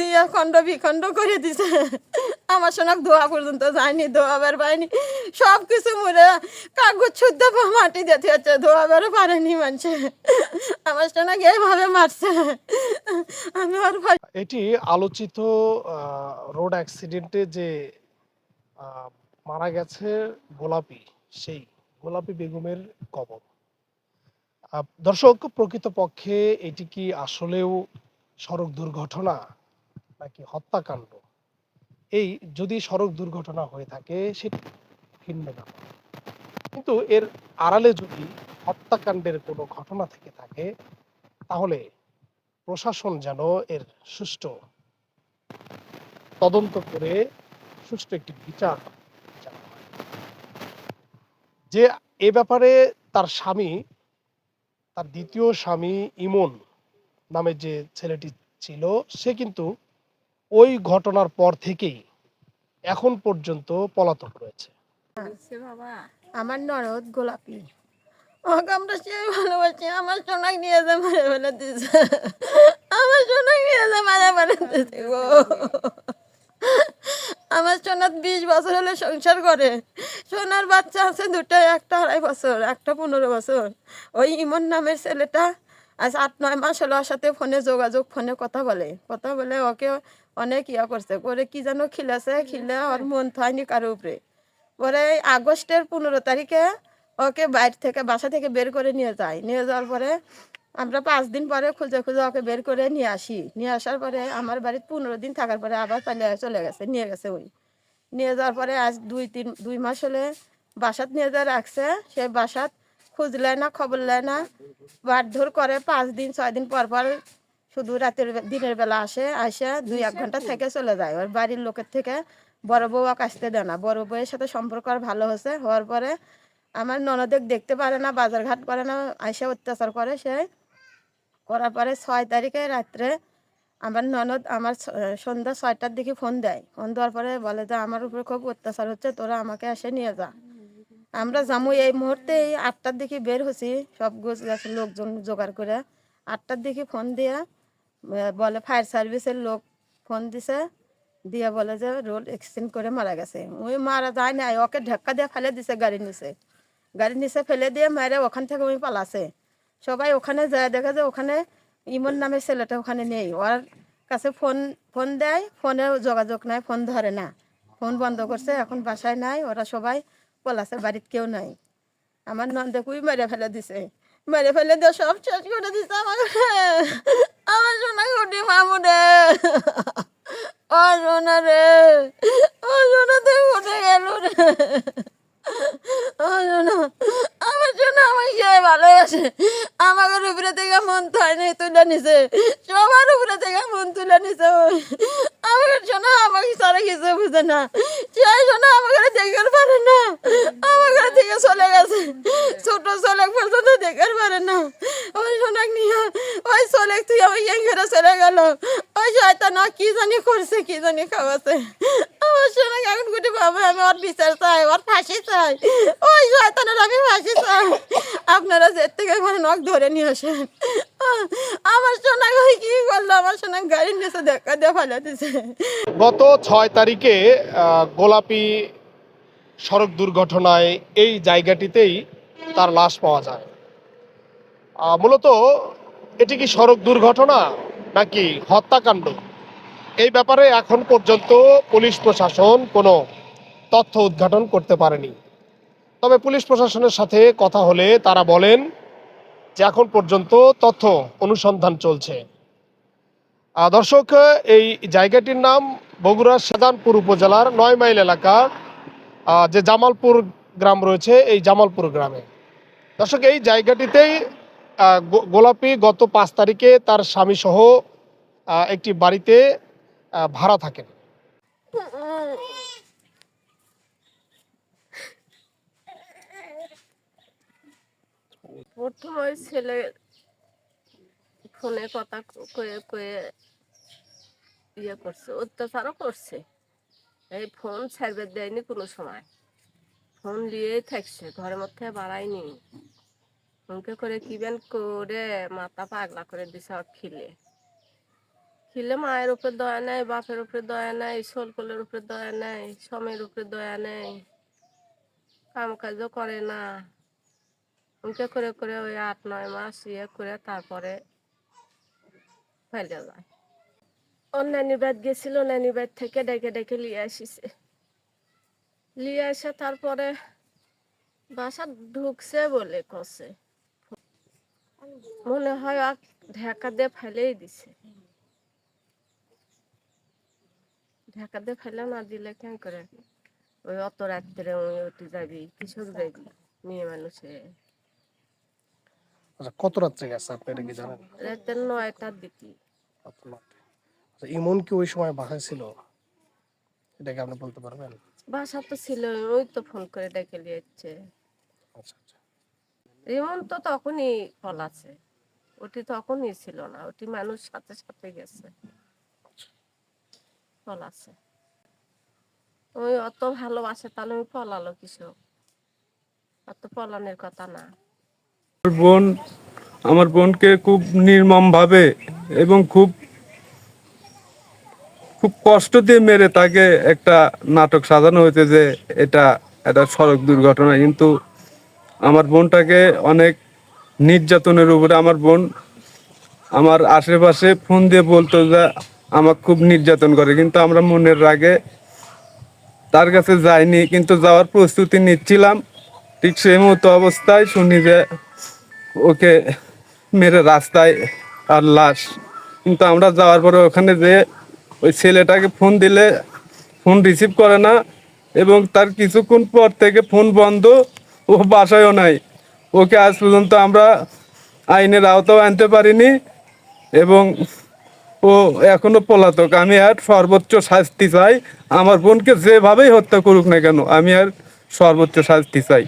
দিয়ে খণ্ড বিখণ্ড করে দিছে। আমার সঙ্গে ধোয়া পর্যন্ত যায়নি ধোয়াবার পায়নি। সব কিছু মরে কাগজ শুদ্ধ মাটি দিতে হচ্ছে ধোয়াবারও পারেনি মানুষে। আমার সঙ্গে এইভাবে মারছে। আমি আর এটি আলোচিত রোড অ্যাক্সিডেন্টে যে মারা গেছে গোলাপি, সেই গোলাপি বেগমের কবর। দর্শক, প্রকৃতপক্ষে এটি কি আসলেও সড়ক দুর্ঘটনা? নাকি হত্যাকাণ্ড? এই যদি সড়ক দুর্ঘটনা হয়ে থাকে, সেটি ভিন্ন ব্যাপার। কিন্তু এর আড়ালে যদি হত্যাকাণ্ডের কোনো ঘটনা থেকে থাকে, তাহলে প্রশাসন যেন এর সুষ্ঠু তদন্ত করে সুষ্ঠু একটি বিচার যে এ ব্যাপারে তার স্বামী, তার দ্বিতীয় স্বামী ইমন নামে যে ছেলেটি ছিল, সে কিন্তু ওই ঘটনার পর থেকেই এখন পর্যন্ত পলাতক রয়েছে। আমার নরদ গোলাপি। ওকে আমরা সে ভালোবাসি, আমার সোনাক নিয়ে যে মারে ফেলে দিয়েছে। আমার সোনাক নিয়ে যে মারে দিয়েছে গো। আমার সোনার বিশ বছর হলে সংসার করে। সোনার বাচ্চা আছে দুটো, একটা আড়াই বছর, একটা পনেরো বছর। ওই ইমন নামের ছেলেটা আজ আট, নয় মাস হলো ওর সাথে ফোনে যোগাযোগ, ফোনে কথা বলে। কথা বলে ওকে অনেক ইয়া করছে। করে কি যেন খিলেছে খিলে ওর মন থায়নি কারও উপরে। পরে আগস্টের পনেরো তারিখে ওকে বাইর থেকে বাসা থেকে বের করে নিয়ে যায়। নিয়ে যাওয়ার পরে আমরা পাঁচ দিন পরে খুঁজে খুঁজে ওকে বের করে নিয়ে আসি। নিয়ে আসার পরে আমার বাড়িতে পনেরো দিন থাকার পরে আবার পালিয়ে চলে গেছে নিয়ে গেছে ওই। নিয়ে যাওয়ার পরে আজ দুই তিন দুই মাস হলে বাসাত নিয়ে যা রাখছে সে বাসাত খুঁজলে না খবর লেয় না মারধর করে পাঁচ দিন ছয় দিন পর পর শুধু রাতের দিনের বেলা আসে আসে দুই এক ঘণ্টা থেকে চলে যায়। ওর বাড়ির লোকের থেকে বড় বউ আসতে দেয় না। বড় বউয়ের সাথে সম্পর্ক আর ভালো হয়েছে হওয়ার পরে আমার ননদের দেখতে পারে না বাজার ঘাট করে না আইসে অত্যাচার করে সে। করার পরে ছয় তারিখে রাত্রে আমার ননদ আমার সন্ধ্যা ছয়টার দিকে ফোন দেয়। ফোন দেওয়ার পরে বলে যে আমার উপরে খুব অত্যাচার হচ্ছে তোরা আমাকে এসে নিয়ে যা। আমরা যাব এই মুহূর্তে এই আটটার দিকে বের হচ্ছি। সব গোছ গাছ লোকজন জোগাড় করে। আটটার দিকে ফোন দিয়ে বলে ফায়ার সার্ভিসের লোক ফোন দিছে, দিয়ে বলে যে রোড এক্সিডেন্ট করে মারা গেছে। ওই মারা যায় না ওকে ধাক্কা দিয়ে ফেলে দিছে গাড়ির নিচে। গাড়ির নিচে ফেলে দিয়ে মেরে ওখান থেকে ওই পালাছে। সবাই ওখানে যায়, দেখে যে ওখানে ইমন নামের ছেলেটা ওখানে নেই। ওর কাছে ফোন ফোন দেয়, ফোনে যোগাযোগ নাই, ফোন ধরে না। ফোন বন্ধ করছে, এখন বাসায় নাই, ওরা সবাই পলাছে, বাড়িতে কেউ নাই। আমার নন্দে কুই মেরে ফেলে দিছে। মেরে ফেলে দিয়ে সব শেষ করে দিছে আমাকে। আমার সোনা কুটি মামু রে। ও রে। ও তুই কোথায় গেল রে। ও সোনা, আমার সোনা ভালোবাসে? আমাকে উপরে থেকে মন থায় নাই তুলে নিছে। সবার উপরে থেকে মন তুলে নিছে আমাকে সোনা আমাকে সারা কিছু বুঝে না। সেই সোনা আমাকে দেখতে পারে না আমাকে থেকে চলে গেছে ছোট চলে পর্যন্ত দেখতে পারে না ওই সোনাক নিয়ে ওই চলে তুই আমার ইয়ে ঘরে চলে গেল ওই শয়তান ও কি জানি জানি খাওয়াছে আমার সোনাকে এখন গুটি পাবে আমি ওর বিচার চাই, ওর ফাঁসি চাই। ওই শয়তানের আমি ফাঁসি চাই। আপনারা যে থেকে মানে নখ ধরে নিয়ে আসেন। আমার সোনাকে ওই কি করল? আমার সোনাকে গাড়ির নিচে দেখা দিয়ে ফেলে দিছে। গত ছয় তারিখে গোলাপি সড়ক দুর্ঘটনায় এই জায়গাটিতেই তার লাশ পাওয়া যায়। মূলত এটি কি সড়ক দুর্ঘটনা নাকি হত্যাকাণ্ড? এই ব্যাপারে এখন পর্যন্ত পুলিশ প্রশাসন কোনো তথ্য উদ্ঘাটন করতে পারেনি। তবে পুলিশ প্রশাসনের সাথে কথা হলে তারা বলেন যে এখন পর্যন্ত তথ্য অনুসন্ধান চলছে। দর্শক, এই জায়গাটির নাম বগুড়ার সাজানপুর উপজেলার নয় মাইল এলাকা। যে জামালপুর গ্রাম রয়েছে, এই জামালপুর গ্রামে। দর্শক, এই জায়গাটিতেই গোলাপি গত পাঁচ তারিখে তার স্বামীসহ একটি বাড়িতে ভাড়া থাকেন। প্রথম ওই ছেলে ফোনে কথা কয়ে কয়ে ইয়ে করছে, অত্যাচারও করছে। এই ফোন ছাড়বে দেয়নি কোনো সময়। ফোন দিয়েই থাকছে, ঘরের মধ্যে বাড়ায়নি ফোনকে করে কিবেন করে মাথা পাগলা করে দিছে খিলে। খিলে মায়ের উপরে দয়া নেই, বাপের উপরে দয়া নেই শোলকলের উপরে দয়া নেই সমের উপরে দয়া নেই। কাম কাজও করে না। উনকে করে করে ওই আট, নয় মাস ইয়ে করে তারপরে ফেলে যায়। ওর নানি বাদ গেছিল, নানি বাদ থেকে ডেকে ডেকে নিয়ে আসিছে। নিয়ে এসে তারপরে বাসা ঢুকছে বলে কষে মনে হয় ঢাকা দিয়ে ফেলেই দিছে। ঢাকা দিয়ে ফেলে না দিলে কেন করে? ওই অত রাত্রে ওই উঠে যাবি কৃষক যাবি মেয়ে মানুষে? আচ্ছা কত রাত্রে গেছে আপনি এটা কি জানেন? রাতের নয়টার দিকে। আচ্ছা, ইমন কি ওই সময় বাসায় ছিল? এটা কি আপনি বলতে পারবেন? বাসা তো ছিল ওই তো ফোন করে ডেকে নিয়েছে। আচ্ছা আচ্ছা। রিমন তো তখনই ফল আছে। ওটি তখনই ছিল না ওটি মানুষ সাথে সাথে গেছে। ফলাছে ওই অত ভালোবাসে, তাহলে ওই ফলালো কৃষক অত ফলানোর কথা না। আমার বোন, আমার বোনকে খুব নির্মম ভাবে এবং খুব খুব কষ্ট দিয়ে মেরে তাকে একটা নাটক সাজানো হয়েছে যে এটা একটা সড়ক দুর্ঘটনা। কিন্তু আমার বোনটাকে অনেক নির্যাতনের উপরে আমার বোন আমার আশেপাশে ফোন দিয়ে বলতো যে আমাকে খুব নির্যাতন করে, কিন্তু আমরা মনের রাগে তার কাছে যাইনি, কিন্তু যাওয়ার প্রস্তুতি নিচ্ছিলাম। ঠিক সেই মতো অবস্থায় শুনি যে ওকে মেরে রাস্তায় আর লাশ। কিন্তু আমরা যাওয়ার পরে ওখানে যে ওই ছেলেটাকে ফোন দিলে, ফোন রিসিভ করে না এবং তার কিছুক্ষণ পর থেকে ফোন বন্ধ, ও বাসায়ও নাই। ওকে আজ পর্যন্ত আমরা আইনের আওতাও আনতে পারিনি এবং ও এখনও পলাতক, আমি আর সর্বোচ্চ শাস্তি চাই। আমার বোনকে যেভাবেই হত্যা করুক না কেন, আমি আর সর্বোচ্চ শাস্তি চাই।